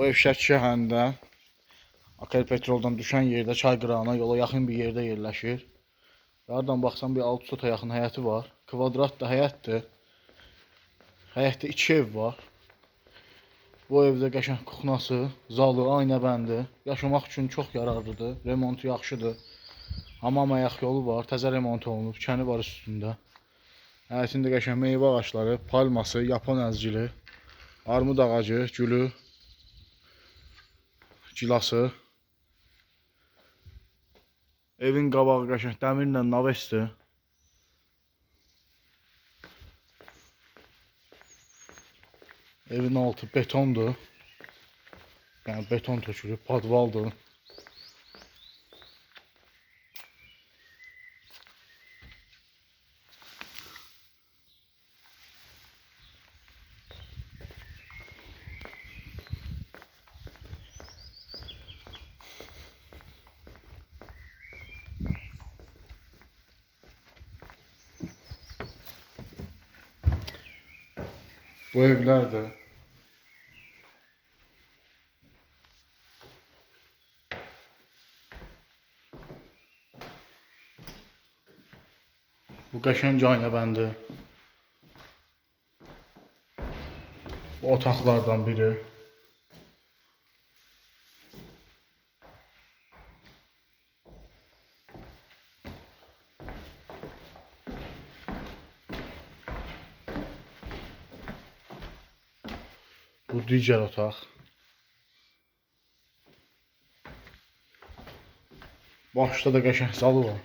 Bu ev Şəki şəhərində Akel petroldan düşən yerdə çay qırağına yola yaxın bir yerdə yerləşir. Yardan baxsan bir 6 sota yaxın həyəti var. Kvadrat da həyətdir. Həyətdə 2 ev var. Bu evdə qəşəng kuxnası, zalı, aynə bəndi yaşamaq üçün çox yararlıdır. Remontu yaxşıdır. Hamam ayaq yolu var, təzə remont olunub, kəni var üstündə. Həyətində qəşəng meyvə ağacları, palması, yapon əzgili, armud ağacı, gülü, gilası. Evin qabağı qəşəng dəmirlə navesdir. Evin altı betondur. Yəni beton tökülüb, padvaldır. Bu evler de Bu qəşəng aynə bəndi. Bu otaqlardan biri. Bu digər otaq. Başda da qəşəng zalı var.